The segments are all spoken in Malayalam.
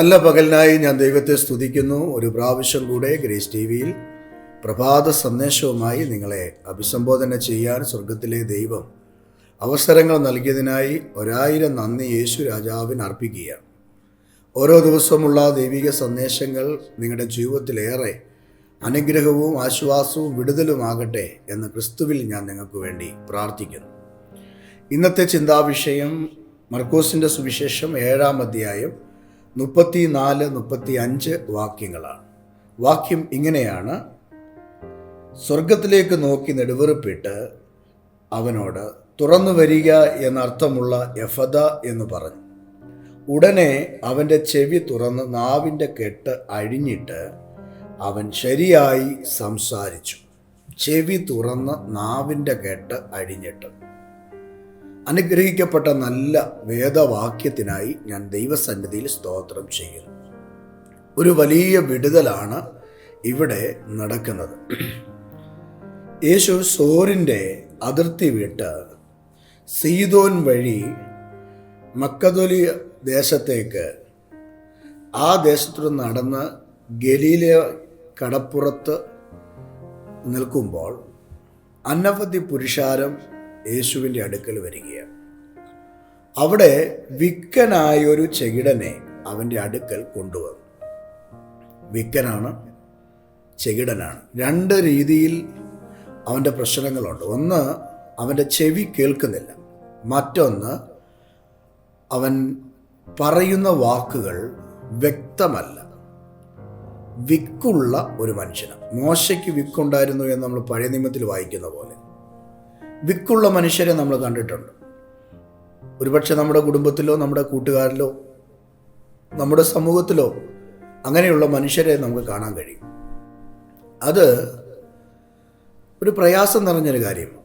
നല്ല പകലിനായി ഞാൻ ദൈവത്തെ സ്തുതിക്കുന്നു. ഒരു പ്രാവശ്യം കൂടെ ഗ്രേസ് ടി വിയിൽ പ്രഭാത സന്ദേശവുമായി നിങ്ങളെ അഭിസംബോധന ചെയ്യാൻ സ്വർഗത്തിലെ ദൈവം അവസരങ്ങൾ നൽകിയതിനായി ഒരായിരം നന്ദി യേശു രാജാവിന് അർപ്പിക്കുകയാണ്. ഓരോ ദിവസമുള്ള ദൈവിക സന്ദേശങ്ങൾ നിങ്ങളുടെ ജീവിതത്തിലേറെ അനുഗ്രഹവും ആശ്വാസവും വിടുതലുമാകട്ടെ എന്ന് ക്രിസ്തുവിൽ ഞാൻ നിങ്ങൾക്ക് വേണ്ടി പ്രാർത്ഥിക്കുന്നു. ഇന്നത്തെ ചിന്താവിഷയം മർക്കോസിന്റെ സുവിശേഷം ഏഴാം അധ്യായം മുപ്പത്തി നാല് മുപ്പത്തി അഞ്ച് വാക്യങ്ങളാണ്. വാക്യം ഇങ്ങനെയാണ്. സ്വർഗത്തിലേക്ക് നോക്കി നെടുവെറുപ്പിട്ട് അവനോട് തുറന്നു വരിക എന്നർത്ഥമുള്ള യഫദ എന്ന് പറഞ്ഞു. ഉടനെ അവന്റെ ചെവി തുറന്ന് നാവിന്റെ കെട്ട് അഴിഞ്ഞിട്ട് അവൻ ശരിയായി സംസാരിച്ചു. ചെവി തുറന്ന് നാവിന്റെ കെട്ട് അഴിഞ്ഞിട്ട്. അനുഗ്രഹിക്കപ്പെട്ട നല്ല വേദവാക്യത്തിനായി ഞാൻ ദൈവസന്നിധിയിൽ സ്തോത്രം ചെയ്യുന്നു. ഒരു വലിയ വിടുതലാണ് ഇവിടെ നടക്കുന്നത്. യേശു സോറിന്റെ അതിർത്തി വിട്ട് സീതോൻ വഴി മക്കതൊലി ദേശത്തേക്ക് ആ ദേശത്തു നടന്ന് ഗലീല കടപ്പുറത്ത് നിൽക്കുമ്പോൾ അനവധി പുരുഷാരം യേശുവിന്റെ അടുക്കൽ വരികയാണ്. അവിടെ വിക്കനായൊരു ചെകിടനെ അവന്റെ അടുക്കൽ കൊണ്ടുവന്നു. വിക്കനാണ് ചെകിടനാണ്. രണ്ട് രീതിയിൽ അവന്റെ പ്രശ്നങ്ങളുണ്ട്. ഒന്ന് അവന്റെ ചെവി കേൾക്കുന്നില്ല. മറ്റൊന്ന് അവൻ പറയുന്ന വാക്കുകൾ വ്യക്തമല്ല. വിക്കുള്ള ഒരു മനുഷ്യനാണ്. മോശയ്ക്ക് വിക്കുണ്ടായിരുന്നു എന്ന് നമ്മൾ പഴയ നിയമത്തിൽ വായിക്കുന്ന പോലെ. വിക്കുള്ള മനുഷ്യരെ നമ്മൾ കണ്ടിട്ടുണ്ട്. ഒരുപക്ഷെ നമ്മുടെ കുടുംബത്തിലോ നമ്മുടെ കൂട്ടുകാരിലോ നമ്മുടെ സമൂഹത്തിലോ അങ്ങനെയുള്ള മനുഷ്യരെ നമുക്ക് കാണാൻ കഴിയും. അത് ഒരു പ്രയാസം നിറഞ്ഞൊരു കാര്യമാണ്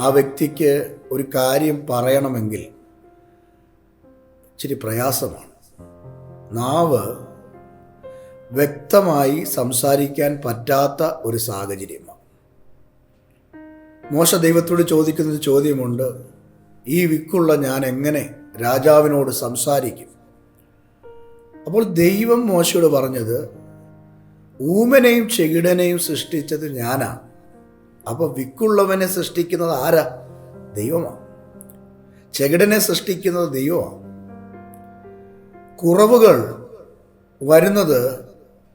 ആ വ്യക്തിക്ക് ഒരു കാര്യം പറയണമെങ്കിൽ ഇച്ചിരി പ്രയാസമാണ്. നാവ് വ്യക്തമായി സംസാരിക്കാൻ പറ്റാത്ത ഒരു സാഹചര്യമാണ്. മോശ ദൈവത്തോട് ചോദിക്കുന്നൊരു ചോദ്യമുണ്ട് ഈ വിക്കുള്ള ഞാൻ എങ്ങനെ രാജാവിനോട് സംസാരിക്കും? അപ്പോൾ ദൈവം മോശയോട് പറഞ്ഞത് ഊമനെയും ചെകിടനെയും സൃഷ്ടിച്ചത് ഞാനാണ് അപ്പോൾ വിക്കുള്ളവനെ സൃഷ്ടിക്കുന്നത് ആരാ? ദൈവമാണ് ചെകിടനെ സൃഷ്ടിക്കുന്നത് ദൈവമാണ് കുറവുകൾ വരുന്നത്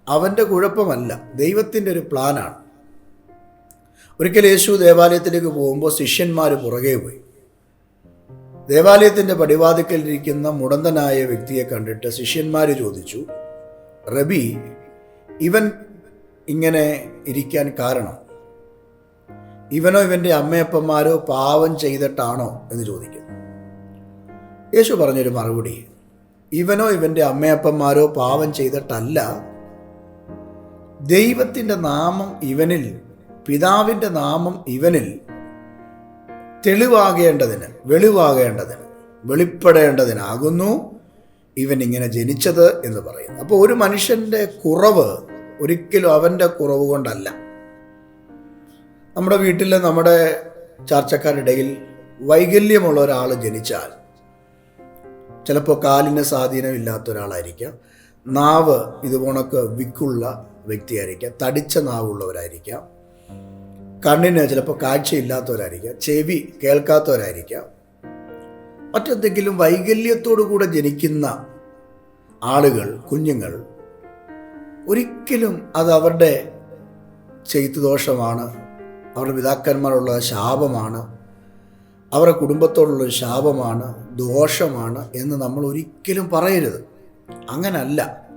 അവന്റെ കുഴപ്പമല്ല. ദൈവത്തിന്റെ ഒരു പ്ലാനാണ് ഒരിക്കൽ യേശു ദേവാലയത്തിലേക്ക് പോകുമ്പോൾ ശിഷ്യന്മാർ പുറകെ പോയി. ദേവാലയത്തിന്റെ പടിവാതിക്കലിരിക്കുന്ന മുടന്തനായ വ്യക്തിയെ കണ്ടിട്ട് ശിഷ്യന്മാർ ചോദിച്ചു റബി ഇവൻ ഇങ്ങനെ ഇരിക്കാൻ കാരണം? ഇവനോ ഇവന്റെ അമ്മയപ്പന്മാരോ പാവം ചെയ്തിട്ടാണോ? എന്ന് ചോദിക്കുന്നു. യേശു പറഞ്ഞൊരു മറുപടി ഇവനോ ഇവന്റെ അമ്മയപ്പന്മാരോ പാവം ചെയ്തിട്ടല്ല. ദൈവത്തിന്റെ നാമം ഇവനിൽ പിതാവിന്റെ നാമം ഇവനിൽ തെളിവാകേണ്ടതിന് വെളിവാകേണ്ടതിന് വെളിപ്പെടേണ്ടതിനാകുന്നു ഇവൻ ഇങ്ങനെ ജനിച്ചത് എന്ന് പറയുന്നു. അപ്പോൾ ഒരു മനുഷ്യന്റെ കുറവ് ഒരിക്കലും അവന്റെ കുറവ് കൊണ്ടല്ല. നമ്മുടെ വീട്ടിൽ നമ്മുടെ ചർച്ചക്കാരിടയിൽ വൈകല്യമുള്ള ഒരാൾ ജനിച്ചാൽ ചിലപ്പോൾ കാലിന് സ്വാധീനമില്ലാത്ത ഒരാളായിരിക്കാം. നാവ് ഇതുപോണക്ക് വിക്കുള്ള വ്യക്തിയായിരിക്കാം. തടിച്ച നാവുള്ളവരായിരിക്കാം. കണ്ണിന് ചിലപ്പോൾ കാഴ്ചയില്ലാത്തവരായിരിക്കാം ചെവി കേൾക്കാത്തവരായിരിക്കാം. മറ്റെന്തെങ്കിലും വൈകല്യത്തോടു കൂടെ ജനിക്കുന്ന ആളുകൾ കുഞ്ഞുങ്ങൾ ഒരിക്കലും അത് അവരുടെ ചെയ്തു ദോഷമാണ് അവരുടെ പിതാക്കന്മാരുള്ള ശാപമാണ് അവരുടെ കുടുംബത്തോടുള്ള ശാപമാണ് ദോഷമാണ് എന്ന് നമ്മൾ ഒരിക്കലും പറയരുത്. അങ്ങനല്ല.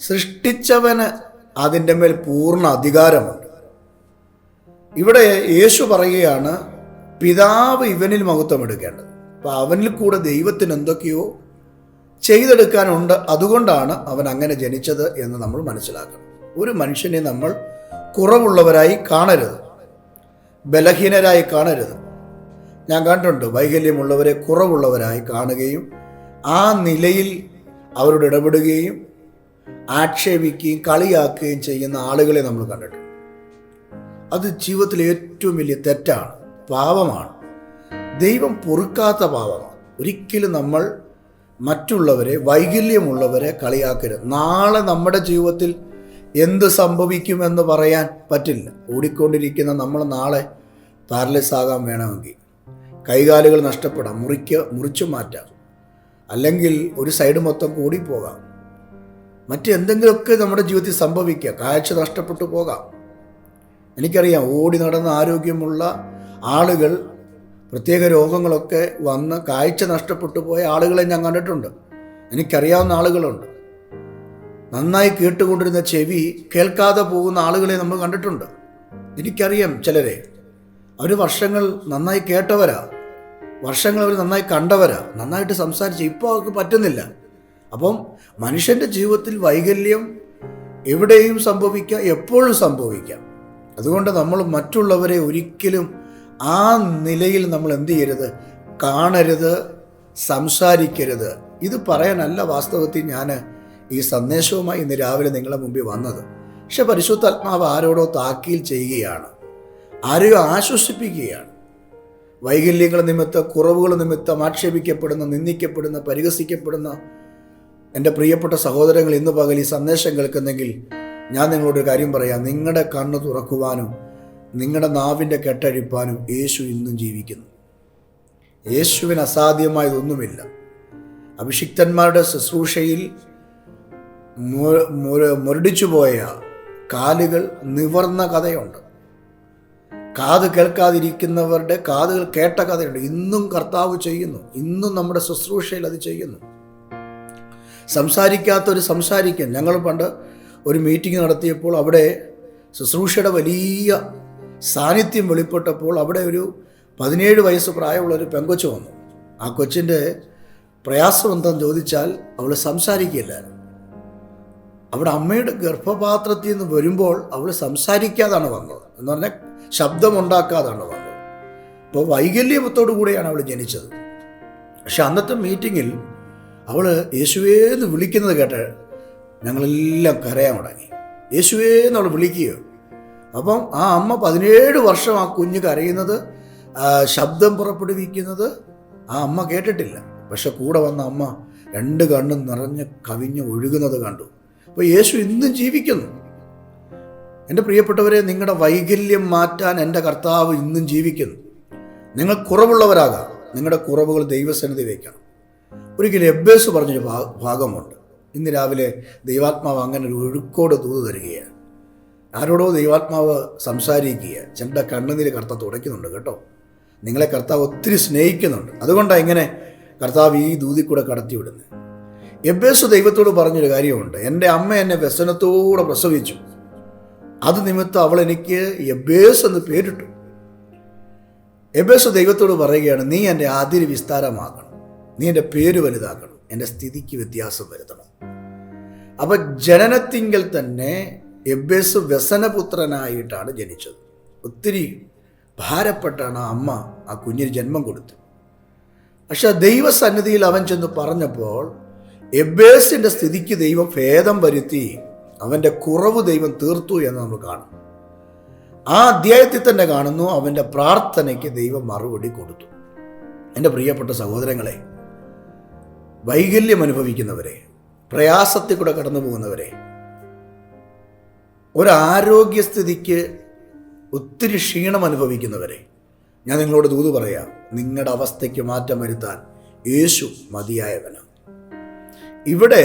സൃഷ്ടിച്ചവന് അതിന്റെ മേൽ പൂർണ അധികാരമുണ്ട്. ഇവിടെ യേശു പറയുകയാണ് പിതാവ് ഇവനിൽ മഹത്വം എടുക്കേണ്ടത്. അപ്പം അവനിൽ കൂടെ ദൈവത്തിന് എന്തൊക്കെയോ ചെയ്തെടുക്കാനുണ്ട് അതുകൊണ്ടാണ് അവൻ അങ്ങനെ ജനിച്ചത് എന്ന് നമ്മൾ മനസ്സിലാക്കണം. ഒരു മനുഷ്യനെ നമ്മൾ കുറവുള്ളവരായി കാണരുത്. ബലഹീനരായി കാണരുത്. ഞാൻ കണ്ടിട്ടുണ്ട് വൈകല്യമുള്ളവരെ കുറവുള്ളവരായി കാണുകയും ആ നിലയിൽ അവരോട് ഇടപെടുകയും ആക്ഷേപിക്കുകയും കളിയാക്കുകയും ചെയ്യുന്ന ആളുകളെ നമ്മൾ കണ്ടിട്ടുണ്ട്. അത് ജീവിതത്തിലെ ഏറ്റവും വലിയ തെറ്റാണ് പാപമാണ്. ദൈവം പൊറുക്കാത്ത പാപമാണ്. ഒരിക്കലും നമ്മൾ മറ്റുള്ളവരെ വൈകല്യമുള്ളവരെ കളിയാക്കരുത്. നാളെ നമ്മുടെ ജീവിതത്തിൽ എന്ത് സംഭവിക്കുമെന്ന് പറയാൻ പറ്റില്ല. ഓടിക്കൊണ്ടിരിക്കുന്ന നമ്മൾ നാളെ പാരലൈസ് ആകാൻ വേണമെങ്കിൽ. കൈകാലുകൾ നഷ്ടപ്പെടാം. മുറിക്ക് മുറിച്ചു മാറ്റാം. അല്ലെങ്കിൽ ഒരു സൈഡ് മൊത്തം കൂടിപ്പോകാം. മറ്റെന്തെങ്കിലുമൊക്കെ നമ്മുടെ ജീവിതത്തിൽ സംഭവിക്കുക കാഴ്ച നഷ്ടപ്പെട്ടു പോകാം. എനിക്കറിയാം ഓടി നടന്ന ആരോഗ്യമുള്ള ആളുകൾ പ്രത്യേക രോഗങ്ങളൊക്കെ വന്ന് കാഴ്ച നഷ്ടപ്പെട്ടു പോയ ആളുകളെ ഞാൻ കണ്ടിട്ടുണ്ട്. എനിക്കറിയാവുന്ന ആളുകളുണ്ട്. നന്നായി കേട്ടുകൊണ്ടിരുന്ന ചെവി കേൾക്കാതെ പോകുന്ന ആളുകളെ നമ്മൾ കണ്ടിട്ടുണ്ട്. എനിക്കറിയാം ചിലരെ. അവർ വർഷങ്ങൾ നന്നായി കേട്ടവരാ. വർഷങ്ങൾ അവർ നന്നായി കണ്ടവരാ. നന്നായിട്ട് സംസാരിച്ച് ഇപ്പോൾ അവർക്ക് പറ്റുന്നില്ല. അപ്പം മനുഷ്യന്റെ ജീവിതത്തിൽ വൈകല്യം എവിടെയും സംഭവിക്കാം എപ്പോഴും സംഭവിക്കാം. അതുകൊണ്ട് നമ്മൾ മറ്റുള്ളവരെ ഒരിക്കലും ആ നിലയിൽ നമ്മൾ എന്ത് ചെയ്യരുത്? കാണരുത് സംസാരിക്കരുത്. ഇത് പറയാനല്ല വാസ്തവത്തിൽ ഞാൻ ഈ സന്ദേശവുമായി ഇന്ന് രാവിലെ നിങ്ങളെ മുമ്പിൽ വന്നത്. പക്ഷെ പരിശുദ്ധാത്മാവ് ആരോടോ താക്കീൽ ചെയ്യുകയാണ്. ആരെയോ ആശ്വസിപ്പിക്കുകയാണ്. വൈകല്യങ്ങൾ നിമിത്തം കുറവുകൾ നിമിത്തം ആക്ഷേപിക്കപ്പെടുന്ന നിന്ദിക്കപ്പെടുന്ന പരിഹസിക്കപ്പെടുന്ന എന്റെ പ്രിയപ്പെട്ട സഹോദരങ്ങൾ ഇന്ന് പകൽ ഈ സന്ദേശം കേൾക്കുന്നെങ്കിൽ ഞാൻ നിങ്ങളോട് കാര്യം പറയാം. നിങ്ങളുടെ കണ്ണ് തുറക്കുവാനും നിങ്ങളുടെ നാവിന്റെ കെട്ടഴിപ്പാനും യേശു ഇന്നും ജീവിക്കുന്നു. യേശുവിന് അസാധ്യമായതൊന്നുമില്ല. അഭിഷിക്തന്മാരുടെ ശുശ്രൂഷയിൽ മുരടിച്ചുപോയ മുരടിച്ചു പോയ കാലുകൾ നിവർന്ന കഥയുണ്ട്. കാത് കേൾക്കാതിരിക്കുന്നവരുടെ കാതുകൾ കേട്ട കഥയുണ്ട്. ഇന്നും കർത്താവ് ചെയ്യുന്നു. ഇന്നും നമ്മുടെ ശുശ്രൂഷയിൽ അത് ചെയ്യുന്നു. സംസാരിക്കാത്തവർ സംസാരിക്കാൻ ഞങ്ങൾ പണ്ട് ഒരു മീറ്റിംഗ് നടത്തിയപ്പോൾ അവിടെ ശുശ്രൂഷയുടെ വലിയ സാന്നിധ്യം വെളിപ്പെട്ടപ്പോൾ അവിടെ ഒരു പതിനേഴ് വയസ്സ് പ്രായമുള്ള ഒരു പെങ്കൊച്ച് വന്നു. ആ കൊച്ചിന്റെ പ്രയാസം എന്തെന്ന് ചോദിച്ചാൽ അവൾ സംസാരിക്കില്ല അവിടെ അമ്മയുടെ ഗർഭപാത്രത്തിൽ നിന്ന് വരുമ്പോൾ അവൾ സംസാരിക്കാതാണ് വന്നത്. എന്ന് പറഞ്ഞാൽ ശബ്ദമുണ്ടാക്കാതാണ് വന്നത്. അപ്പോൾ വൈകല്യത്തോടു കൂടെയാണ് അവൾ ജനിച്ചത്. പക്ഷെ അന്നത്തെ മീറ്റിങ്ങിൽ അവൾ യേശുവേന്ന് വിളിക്കുന്നത് കേട്ട് ഞങ്ങളെല്ലാം കരയാൻ തുടങ്ങി. യേശുവേന്ന് അവൾ വിളിക്കുകയോ. അപ്പം ആ അമ്മ പതിനേഴ് വർഷം ആ കുഞ്ഞ് കരയുന്നത് ശബ്ദം പുറപ്പെടുവിക്കുന്നത് ആ അമ്മ കേട്ടിട്ടില്ല. പക്ഷെ കൂടെ വന്ന അമ്മ രണ്ട് കണ്ണും നിറഞ്ഞ് കവിഞ്ഞ് ഒഴുകുന്നത് കണ്ടു. അപ്പോൾ യേശു ഇന്നും ജീവിക്കുന്നു. എന്റെ പ്രിയപ്പെട്ടവരെ നിങ്ങളുടെ വൈകല്യം മാറ്റാൻ എന്റെ കർത്താവ് ഇന്നും ജീവിക്കുന്നു. നിങ്ങൾ കുറവുള്ളവരാകാം. നിങ്ങളുടെ കുറവുകൾ ദൈവസന്നിധി വയ്ക്കണം. ഒരിക്കലും എബ്ബേസ് പറഞ്ഞൊരു ഭാഗമുണ്ട്. ഇന്ന് രാവിലെ ദൈവാത്മാവ് അങ്ങനെ ഒരു ഒഴുക്കോട് തൂത് തരികയാണ്. ആരോടോ ദൈവാത്മാവ് സംസാരിക്കുക ചിലരുടെ കണ്ണുനീര് കർത്താവ് തുടയ്ക്കുന്നുണ്ട് കേട്ടോ. നിങ്ങളെ കർത്താവ് ഒത്തിരി സ്നേഹിക്കുന്നുണ്ട്. അതുകൊണ്ടാണ് ഇങ്ങനെ കർത്താവ് ഈ ദൂതി കൂടെ കടത്തിവിടുന്നത് എബ്ബേസ് ദൈവത്തോട് പറഞ്ഞൊരു കാര്യമുണ്ട്. എന്റെ അമ്മ എന്നെ വ്യസനത്തോടെ പ്രസവിച്ചു. അത് നിമിത്തം അവൾ എനിക്ക് എബേസ് എന്ന് പേരിട്ടു. എബേസ് ദൈവത്തോട് പറയുകയാണ് നീ എന്റെ അതിര് വിസ്താരമാക്കണം നീ എന്റെ പേര് വലുതാക്കണം. എന്റെ സ്ഥിതിക്ക് വ്യത്യാസം വരുത്തണം. അപ്പൊ ജനനത്തിങ്കിൽ തന്നെ എബ്ബേസ് വ്യസനപുത്രനായിട്ടാണ് ജനിച്ചത്. ഒത്തിരി ഭാരപ്പെട്ടാണ് ആ അമ്മ ആ കുഞ്ഞിന് ജന്മം കൊടുത്തത് പക്ഷെ ദൈവസന്നിധിയിൽ അവൻ ചെന്ന് പറഞ്ഞപ്പോൾ എബേസിന്റെ സ്ഥിതിക്ക് ദൈവം ഭേദം വരുത്തി അവന്റെ കുറവ് ദൈവം തീർത്തു എന്ന് നമ്മൾ കാണും. ആ അധ്യായത്തിൽ തന്നെ കാണുന്നു അവന്റെ പ്രാർത്ഥനയ്ക്ക് ദൈവം മറുപടി കൊടുത്തു. എന്റെ പ്രിയപ്പെട്ട സഹോദരങ്ങളെ വൈകല്യം അനുഭവിക്കുന്നവരെ പ്രയാസത്തിൽ കൂടെ കടന്നു പോകുന്നവരെ ഒരാരോഗ്യസ്ഥിതിക്ക് ഒത്തിരി ക്ഷീണം അനുഭവിക്കുന്നവരെ ഞാൻ നിങ്ങളോട് ദൂത് പറയാം നിങ്ങളുടെ അവസ്ഥയ്ക്ക് മാറ്റം വരുത്താൻ യേശു മതിയായവനാണ്. ഇവിടെ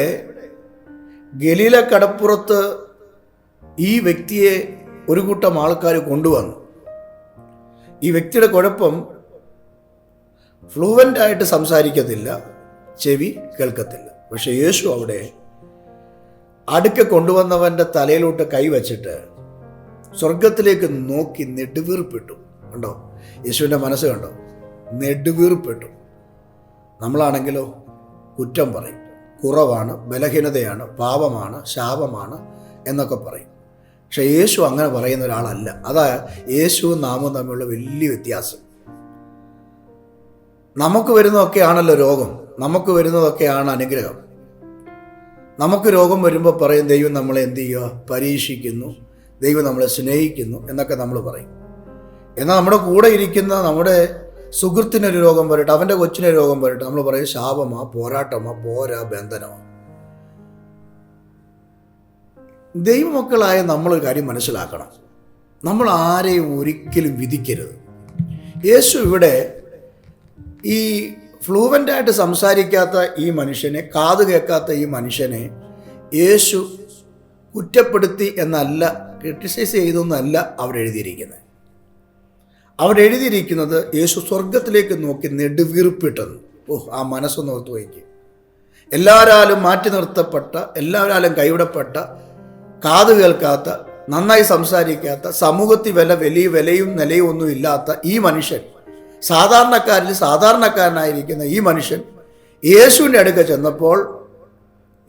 ഗലീല കടപ്പുറത്ത് ഈ വ്യക്തിയെ ഒരു കൂട്ടം ആൾക്കാർ കൊണ്ടുവന്നു. ഈ വ്യക്തിയുടെ കുഴപ്പം ഫ്ലുവന്റ് ആയിട്ട് സംസാരിക്കത്തില്ല ചെവി കേൾക്കത്തില്ല. പക്ഷെ യേശു അവിടെ അടുക്ക കൊണ്ടുവന്നവന്റെ തലയിലോട്ട് കൈവച്ചിട്ട് സ്വർഗത്തിലേക്ക് നോക്കി നെടുവീർപ്പിട്ടു. കണ്ടോ? യേശുവിന്റെ മനസ്സ് കണ്ടോ? നെടുവീർപ്പിട്ടു. നമ്മളാണെങ്കിലോ കുറ്റം പറയും. കുറവാണ് ബലഹീനതയാണ് പാപമാണ് ശാപമാണ് എന്നൊക്കെ പറയും. പക്ഷെ യേശു അങ്ങനെ പറയുന്ന ഒരാളല്ല. അതാ യേശുവും നാമവും തമ്മിലുള്ള വലിയ വ്യത്യാസം. നമുക്ക് വരുന്നതൊക്കെയാണല്ലോ രോഗം. നമുക്ക് വരുന്നതൊക്കെയാണ് അനുഗ്രഹം. നമുക്ക് രോഗം വരുമ്പോൾ പറയും ദൈവം നമ്മളെ എന്ത് ചെയ്യുക പരീക്ഷിക്കുന്നു. ദൈവം നമ്മളെ സ്നേഹിക്കുന്നു. എന്നൊക്കെ നമ്മൾ പറയും. എന്നാൽ നമ്മുടെ കൂടെ ഇരിക്കുന്ന നമ്മുടെ സുഹൃത്തിനൊരു രോഗം വരട്ടെ അവന്റെ കൊച്ചിനൊരു രോഗം വരട്ടെ നമ്മൾ പറയും ശാപമാ പോരാട്ടമാ പോരാ ബന്ധനമാ. ദൈവമക്കളായ നമ്മളൊരു കാര്യം മനസ്സിലാക്കണം. നമ്മൾ ആരെയും ഒരിക്കലും വിധിക്കരുത്. യേശു ഇവിടെ ഈ ഫ്ലൂവന്റായിട്ട് സംസാരിക്കാത്ത ഈ മനുഷ്യനെ കാത് കേൾക്കാത്ത ഈ മനുഷ്യനെ യേശു കുറ്റപ്പെടുത്തി എന്നല്ല ക്രിട്ടിസൈസ് ചെയ്തു എന്നല്ല അവരെഴുതിയിരിക്കുന്നത് അവരെഴുതിയിരിക്കുന്നത് യേശു സ്വർഗത്തിലേക്ക് നോക്കി നെടുവീർപ്പിട്ടെന്ന് ഓഹ് ആ മനസ്സൊന്ന് ഓർത്ത് വയ്ക്കുക എല്ലാവരാലും മാറ്റി നിർത്തപ്പെട്ട എല്ലാവരാലും കൈവിടപ്പെട്ട കാത് കേൾക്കാത്ത നന്നായി സംസാരിക്കാത്ത സമൂഹത്തിൽ വില വലിയ വിലയും നിലയും ഒന്നും ഇല്ലാത്ത ഈ മനുഷ്യൻ സാധാരണക്കാരിൽ സാധാരണക്കാരനായിരിക്കുന്ന ഈ മനുഷ്യൻ യേശുവിന്റെ അടുക്ക ചെന്നപ്പോൾ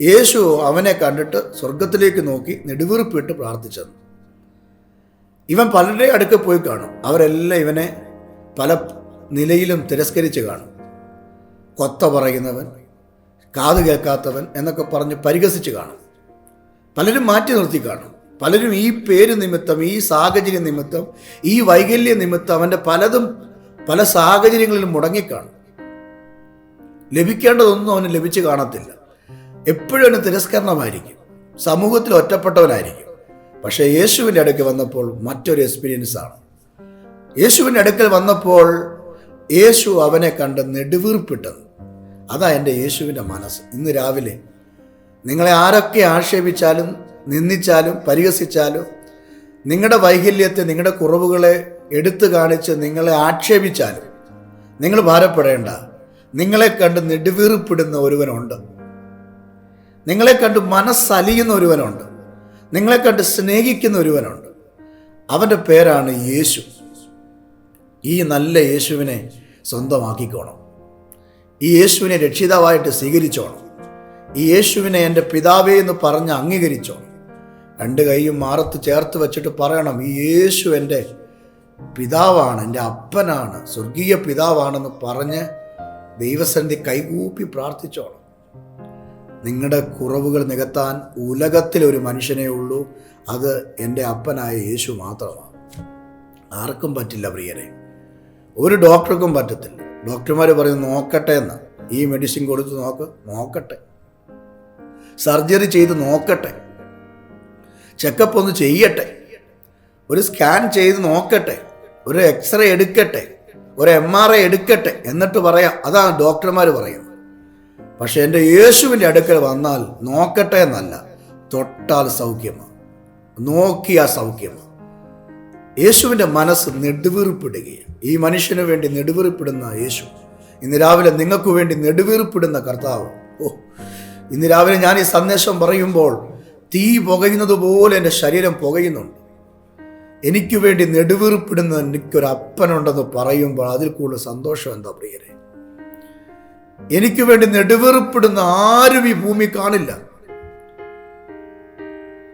യേശു അവനെ കണ്ടിട്ട് സ്വർഗത്തിലേക്ക് നോക്കി നെടുവീർപ്പിട്ട് പ്രാർത്ഥിച്ചെന്ന്. ഇവൻ പലരുടെ അടുക്ക പോയി കാണും. അവരെല്ലാം ഇവനെ പല നിലയിലും തിരസ്കരിച്ച് കാണും. കൊത്ത പറയുന്നവൻ കാത് കേൾക്കാത്തവൻ എന്നൊക്കെ പറഞ്ഞ് പരിഹസിച്ച് കാണും. പലരും മാറ്റി നിർത്തി കാണും. പലരും ഈ പേര് നിമിത്തം ഈ സാഹചര്യ നിമിത്തം ഈ വൈകല്യ നിമിത്തം അവന്റെ പലതും പല സാഹചര്യങ്ങളിലും മുടങ്ങിക്കാണും. ലഭിക്കേണ്ടതൊന്നും അവന് ലഭിച്ചു കാണത്തില്ല. എപ്പോഴും അവന് തിരസ്കരണമായിരിക്കും. സമൂഹത്തിൽ ഒറ്റപ്പെട്ടവനായിരിക്കും. പക്ഷേ യേശുവിന്റെ അടുക്കൽ വന്നപ്പോൾ മറ്റൊരു എക്സ്പീരിയൻസ് ആണ്. യേശുവിന്റെ അടുക്കൽ വന്നപ്പോൾ യേശു അവനെ കണ്ട് നെടുവീർപ്പിട്ടത്. അതാ എന്റെ യേശുവിന്റെ മനസ്സ്. ഇന്ന് രാവിലെ നിങ്ങളെ ആരൊക്കെ ആക്ഷേപിച്ചാലും നിന്ദിച്ചാലും പരിഹസിച്ചാലും നിങ്ങളുടെ വൈകല്യത്തെ നിങ്ങളുടെ കുറവുകളെ എടുത്തു കാണിച്ച് നിങ്ങളെ ആക്ഷേപിച്ചാലും നിങ്ങൾ ഭാരപ്പെടേണ്ട. നിങ്ങളെ കണ്ട് നെടുവീർപ്പിടുന്ന ഒരുവനുണ്ട്. നിങ്ങളെ കണ്ട് മനസ്സലിയുന്ന ഒരുവനുണ്ട്. നിങ്ങളെ കണ്ട് സ്നേഹിക്കുന്ന ഒരുവനുണ്ട്. അവന്റെ പേരാണ് യേശു. ഈ നല്ല യേശുവിനെ സ്വന്തമാക്കിക്കോണം. ഈ യേശുവിനെ രക്ഷിതാവായിട്ട് സ്വീകരിച്ചോണം. ഈ യേശുവിനെ എന്റെ പിതാവേ എന്ന് പറഞ്ഞ് അംഗീകരിച്ചോണം. രണ്ട് കൈയും മാറത്ത് ചേർത്ത് വെച്ചിട്ട് പറയണം ഈ യേശു എന്റെ പിതാവാണ് എന്റെ അപ്പനാണ് സ്വർഗീയ പിതാവാണെന്ന് പറഞ്ഞ് ദൈവസന്ധി കൈകൂപ്പി പ്രാർത്ഥിച്ചോണം. നിങ്ങളുടെ കുറവുകൾ നികത്താൻ ഉലകത്തിൽ ഒരു മനുഷ്യനേ ഉള്ളൂ അത് എന്റെ അപ്പനായ യേശു മാത്രമാണ്. ആർക്കും പറ്റില്ല പ്രിയരെ. ഒരു ഡോക്ടർക്കും പറ്റത്തില്ല. ഡോക്ടർമാർ പറയും നോക്കട്ടെ എന്ന്. ഈ മെഡിസിൻ കൊടുത്ത് നോക്ക് നോക്കട്ടെ. സർജറി ചെയ്ത് നോക്കട്ടെ. ചെക്കപ്പ് ഒന്ന് ചെയ്യട്ടെ. ഒരു സ്കാൻ ചെയ്ത് നോക്കട്ടെ ഒരു എക്സ്റേ എടുക്കട്ടെ ഒരു എം ആർ ഐ എടുക്കട്ടെ എന്നിട്ട് പറയാം അതാണ് ഡോക്ടർമാർ പറയുന്നത് പക്ഷെ എന്റെ യേശുവിന്റെ അടുക്കൽ വന്നാൽ നോക്കട്ടെ എന്നല്ല തൊട്ടാൽ സൗഖ്യമാണ് നോക്കിയാൽ സൗഖ്യമാണ് യേശുവിന്റെ മനസ്സ് നെടുവീർപ്പിടുകയാണ്. ഈ മനുഷ്യന് വേണ്ടി നെടുവീർപ്പിടുന്ന യേശു ഇന്ന് രാവിലെ നിങ്ങൾക്ക് വേണ്ടി നെടുവീർപ്പിടുന്ന കർത്താവ്. ഓ ഇന്ന് രാവിലെ ഞാൻ ഈ സന്ദേശം പറയുമ്പോൾ തീ പുകയുന്നത് പോലെ എന്റെ ശരീരം പുകയുന്നുണ്ട്. എനിക്ക് വേണ്ടി നെടുവീർപ്പിടുന്ന എനിക്കൊരു അപ്പനുണ്ടെന്ന് പറയുമ്പോൾ അതിൽ കൂടുതൽ സന്തോഷം എന്താ പ്രിയരെ? എനിക്ക് വേണ്ടി നെടുവീർപ്പിടുന്ന ആരും ഈ ഭൂമി കാണില്ല.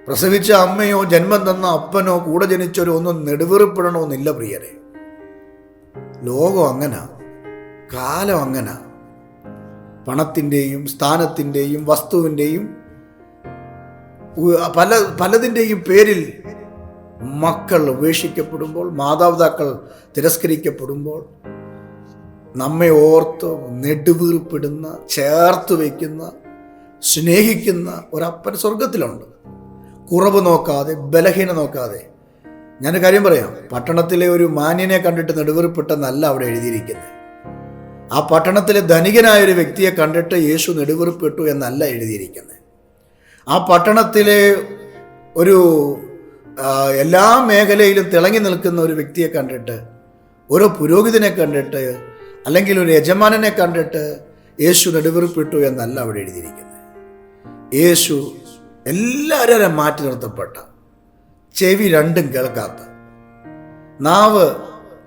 പ്രസവിച്ച അമ്മയോ ജന്മം തന്ന അപ്പനോ കൂടെ ജനിച്ചവരോ ഒന്നും നെടുവീർപ്പിടണമെന്നില്ല പ്രിയരെ. ലോകം അങ്ങന കാലം അങ്ങന. പണത്തിന്റെയും സ്ഥാനത്തിന്റെയും വസ്തുവിന്റെയും പല പലതിന്റെയും പേരിൽ മക്കൾ ഉപേക്ഷിക്കപ്പെടുമ്പോൾ മാതാപിതാക്കൾ തിരസ്കരിക്കപ്പെടുമ്പോൾ നമ്മെ ഓർത്ത് നെടുവീർപ്പിടുന്ന ചേർത്ത് വയ്ക്കുന്ന സ്നേഹിക്കുന്ന ഒരപ്പൻ സ്വർഗത്തിലുണ്ട് കുറവ് നോക്കാതെ ബലഹീന നോക്കാതെ. ഞാൻ കാര്യം പറയാം. പട്ടണത്തിലെ ഒരു മാന്യനെ കണ്ടിട്ട് നെടുവീർപ്പിട്ടെന്നല്ല അവിടെ എഴുതിയിരിക്കുന്നത്. ആ പട്ടണത്തിലെ ധനികനായ ഒരു വ്യക്തിയെ കണ്ടിട്ട് യേശു നെടുവീർപ്പിട്ടു എന്നല്ല എഴുതിയിരിക്കുന്നത്. ആ പട്ടണത്തിലെ ഒരു എല്ലാ മേഖലയിലും തിളങ്ങി നിൽക്കുന്ന ഒരു വ്യക്തിയെ കണ്ടിട്ട് ഓരോ പുരോഹിതനെ കണ്ടിട്ട് അല്ലെങ്കിൽ ഒരു യജമാനനെ കണ്ടിട്ട് യേശു നെടുവീർപ്പിട്ടു എന്നല്ല അവിടെ എഴുതിയിരിക്കുന്നത്. യേശു എല്ലാവരും മാറ്റി നിർത്തപ്പെട്ട ചെവി രണ്ടും കേൾക്കാത്ത നാവ്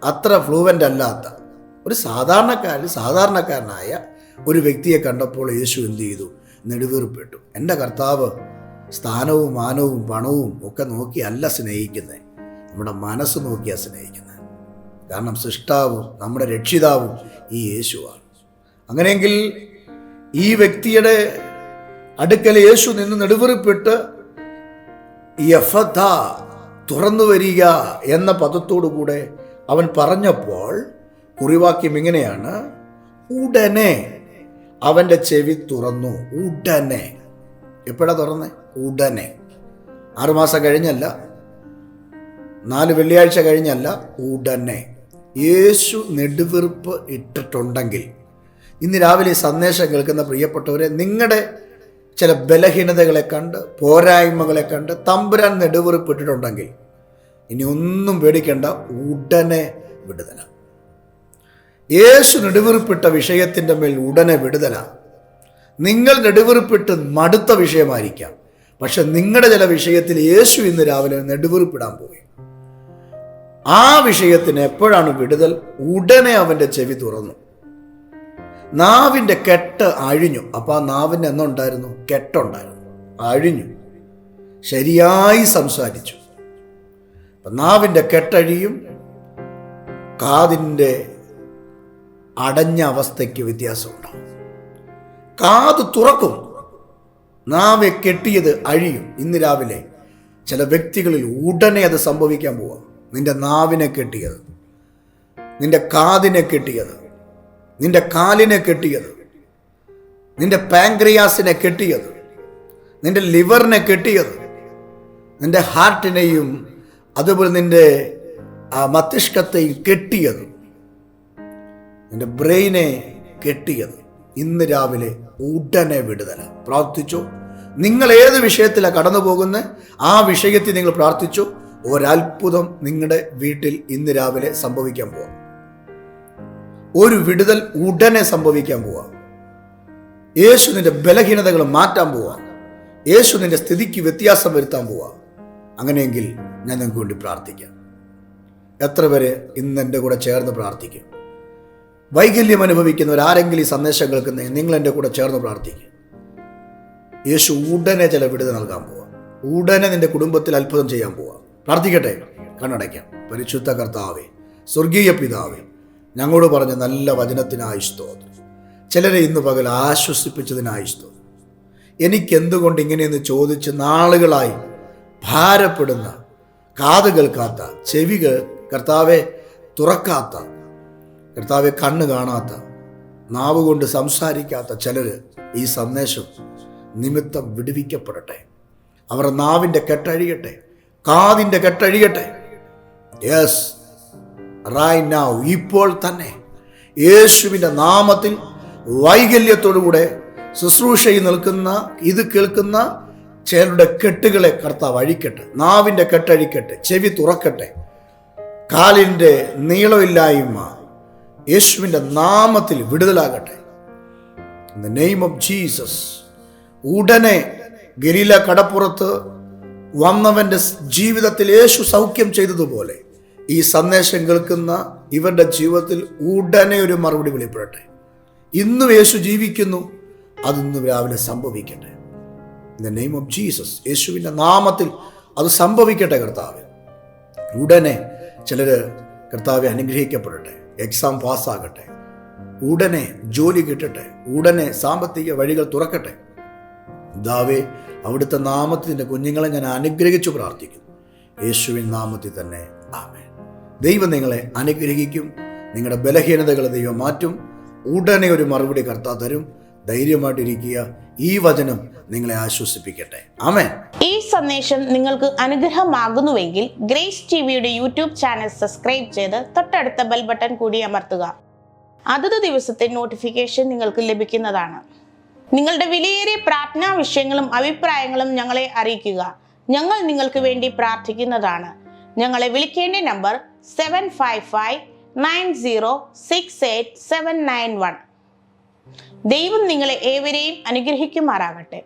അത്ര ഫ്ലൂവന്റ് അല്ലാത്ത ഒരു സാധാരണക്കാരൻ സാധാരണക്കാരനായ ഒരു വ്യക്തിയെ കണ്ടപ്പോൾ യേശു എന്ത് ചെയ്തു? നെടുവീർപ്പിട്ടു. എന്റെ കർത്താവ് സ്ഥാനവും മാനവും പണവും ഒക്കെ നോക്കിയല്ല സ്നേഹിക്കുന്നത് നമ്മുടെ മനസ്സ് നോക്കിയാണ് സ്നേഹിക്കുന്നത് കാരണം സൃഷ്ടാവും നമ്മുടെ രക്ഷിതാവും ഈ യേശുവാണ്. അങ്ങനെയെങ്കിൽ ഈ വ്യക്തിയുടെ അടുക്കൽ യേശു നിന്ന് നെടുവീർപ്പിട്ട് യഫദ തുറന്നു വരിക എന്ന പദത്തോടു കൂടെ അവൻ പറഞ്ഞപ്പോൾ കുറിവാക്യം ഇങ്ങനെയാണ്. ഉടനെ അവന്റെ ചെവി തുറന്നു. ഉടനെ. എപ്പോഴാ തുറന്നേ? ഉടനെ. ആറുമാസം കഴിഞ്ഞല്ല. നാല് വെള്ളിയാഴ്ച കഴിഞ്ഞല്ല. ഉടനെ. യേശു നെടുവീർപ്പ് ഇട്ടിട്ടുണ്ടെങ്കിൽ ഇന്ന് രാവിലെ സന്ദേശം കേൾക്കുന്ന പ്രിയപ്പെട്ടവരെ നിങ്ങളുടെ ചില ബലഹീനതകളെ കണ്ട് പോരായ്മകളെ കണ്ട് തമ്പുരാൻ നെടുവീർപ്പ് ഇട്ടിട്ടുണ്ടെങ്കിൽ ഇനി ഒന്നും പേടിക്കേണ്ട. ഉടനെ വിടുതല. യേശു നെടുവീർപ്പിട്ട വിഷയത്തിന്റെ മേൽ ഉടനെ വിടുതല. നിങ്ങൾ നെടുവീർപ്പിട്ട് മടുത്ത വിഷയമായിരിക്കാം. പക്ഷെ നിങ്ങളുടെ ചില വിഷയത്തിൽ യേശു ഇന്ന് രാവിലെ നെടുവീർപ്പിടാൻ പോയി ആ വിഷയത്തിന് എപ്പോഴാണ് വിടുതൽ? ഉടനെ അവന്റെ ചെവി തുറന്നു. നാവിന്റെ കെട്ട് അഴിഞ്ഞു. അപ്പോൾ ആ നാവിന് എന്നുണ്ടായിരുന്നു കെട്ടുണ്ടായിരുന്നു. അഴിഞ്ഞു. ശരിയായി സംസാരിച്ചു. നാവിന്റെ കെട്ടഴിയും. കാതിന്റെ അടഞ്ഞ അവസ്ഥയ്ക്ക് വ്യത്യാസമുണ്ടാവും കാത് തുറക്കും. നാവെ കെട്ടിയത് അഴിയും ഇന്ന് രാവിലെ. ചില വ്യക്തികളിൽ ഉടനെ അത് സംഭവിക്കാൻ പോവാം. നിന്റെ നാവിനെ കെട്ടിയത്. നിന്റെ കാതിനെ കെട്ടിയത്. നിന്റെ കാലിനെ കെട്ടിയത്. നിന്റെ പാങ്ക്രിയാസിനെ കെട്ടിയത്. നിന്റെ ലിവറിനെ കെട്ടിയത്. നിന്റെ ഹാർട്ടിനെയും അതുപോലെ നിന്റെ ആ മസ്തിഷ്കത്തെയും കെട്ടിയത്. നിന്റെ ബ്രെയിനെ കെട്ടിയത്. ഇന്ന് രാവിലെ ഉടനെ വിടുതല. പ്രാർത്ഥിച്ചു. നിങ്ങൾ ഏത് വിഷയത്തിലാണ് കടന്നു പോകുന്നത് ആ വിഷയത്തിൽ നിങ്ങൾ പ്രാർത്ഥിച്ചു. ഒരത്ഭുതം നിങ്ങളുടെ വീട്ടിൽ ഇന്ന് രാവിലെ സംഭവിക്കാൻ പോവാം. ഒരു വിടുതൽ ഉടനെ സംഭവിക്കാൻ പോവാം. യേശു നിന്റെ ബലഹീനതകൾ മാറ്റാൻ പോവാം. യേശു നിന്റെ സ്ഥിതിക്ക് വ്യത്യാസം വരുത്താൻ പോവാം. അങ്ങനെയെങ്കിൽ ഞാൻ നിങ്ങൾക്ക് വേണ്ടി പ്രാർത്ഥിക്കാം. എത്ര പേര് ഇന്ന് എന്റെ കൂടെ ചേർന്ന് പ്രാർത്ഥിക്കും. വൈകല്യം അനുഭവിക്കുന്നവർ ആരെങ്കിലും ഈ സന്ദേശം കേൾക്കുന്ന നിങ്ങൾ എന്റെ കൂടെ ചേർന്ന് പ്രാർത്ഥിക്കും. യേശു ഉടനെ ചില വിടുതൽ നൽകാൻ പോവാം. ഉടനെ നിന്റെ കുടുംബത്തിൽ അത്ഭുതം ചെയ്യാൻ പോവാം. പ്രാർത്ഥിക്കട്ടെ? കണ്ണടയ്ക്കാം. പരിശുദ്ധ കർത്താവേ സ്വർഗീയ പിതാവേ ഞങ്ങളോട് പറഞ്ഞ നല്ല വചനത്തിനായി സ്തോത്രം. ചിലരെ ഇന്ന് പകൽ ആശ്വസിപ്പിച്ചതിനായി സ്തോത്രം. എനിക്ക് എന്തുകൊണ്ട് ഇങ്ങനെയെന്ന് ചോദിച്ച് നാളുകളായി ഭാരപ്പെടുന്ന കാത് കേൾക്കാത്ത ചെവികൾ കർത്താവെ തുറക്കാത്ത കർത്താവെ കണ്ണ് കാണാത്ത നാവ് കൊണ്ട് സംസാരിക്കാത്ത ചിലർ ഈ സന്ദേശം നിമിത്തം വിടുവിക്കപ്പെടട്ടെ. അവർ നാവിന്റെ കെട്ടഴിയട്ടെ കാതിന്റെ കെട്ടഴിയട്ടെ. യെസ് റൈ നൗ ഇപ്പോൾ തന്നെ യേശുവിന്റെ നാമത്തിൽ വൈകല്യത്തോടുകൂടെ ശുശ്രൂഷയിൽ നിൽക്കുന്ന ഇത് കേൾക്കുന്ന ചിലരുടെ കെട്ടുകളെ കർത്താവ് അഴിക്കട്ടെ നാവിന്റെ കെട്ടഴിക്കട്ടെ ചെവി തുറക്കട്ടെ. കാലിന്റെ നീളമില്ലായ്മ യേശുവിന്റെ നാമത്തിൽ വിടുതലാകട്ടെ. In the name of Jesus ഉടനെ ഗലീല കടപ്പുറത്ത് വന്നവന്റെ ജീവിതത്തിൽ യേശു സൗഖ്യം ചെയ്തതുപോലെ ഈ സന്ദേശം കേൾക്കുന്ന ഇവരുടെ ജീവിതത്തിൽ ഉടനെ ഒരു മറുപടി വെളിപ്പെടട്ടെ. ഇന്നും യേശു ജീവിക്കുന്നു അതിന്ന് രാവിലെ സംഭവിക്കട്ടെ. In the name of Jesus യേശുവിന്റെ നാമത്തിൽ അത് സംഭവിക്കട്ടെ കർത്താവ്. ഉടനെ ചിലർ കർത്താവെ അനുഗ്രഹിക്കപ്പെടട്ടെ. എക്സാം പാസ്സാകട്ടെ. ഉടനെ ജോലി കിട്ടട്ടെ. ഉടനെ സാമ്പത്തിക വഴികൾ തുറക്കട്ടെ. ദാവേ അവിടുത്തെ നാമത്തിന്റെ കുഞ്ഞുങ്ങളെ ഞാൻ അനുഗ്രഹിച്ചു പ്രാർത്ഥിക്കുന്നു യേശുവിൻ നാമത്തിൽ തന്നെ ആമേ ദൈവം നിങ്ങളെ അനുഗ്രഹിക്കും. നിങ്ങളുടെ ബലഹീനതകളെ ദൈവം മാറ്റും. ഉടനെ ഒരു മറുപടി കർത്താ തരും. ധൈര്യമായിട്ടിരിക്കുക. ഈ വചനം നിങ്ങളെ ആശ്വസിപ്പിക്കട്ടെ. ആമേ ഈ സന്ദേശം നിങ്ങൾക്ക് അനുഗ്രഹമാകുന്നുവെങ്കിൽ ഗ്രേസ് ടി വിയുടെ യൂട്യൂബ് ചാനൽ സബ്സ്ക്രൈബ് ചെയ്ത് തൊട്ടടുത്ത ബെൽ ബട്ടൺ കൂടി അമർത്തുക. അതത് ദിവസത്തെ നോട്ടിഫിക്കേഷൻ നിങ്ങൾക്ക് ലഭിക്കുന്നതാണ്. നിങ്ങളുടെ വിലയേറിയ പ്രാർത്ഥനാ വിഷയങ്ങളും അഭിപ്രായങ്ങളും ഞങ്ങളെ അറിയിക്കുക. ഞങ്ങൾ നിങ്ങൾക്ക് വേണ്ടി പ്രാർത്ഥിക്കുന്നതാണ്. ഞങ്ങളെ വിളിക്കേണ്ട number seven five five nine zero six eight seven nine one. ദൈവം നിങ്ങളെ ഏവരെയും അനുഗ്രഹിക്കുമാറാകട്ടെ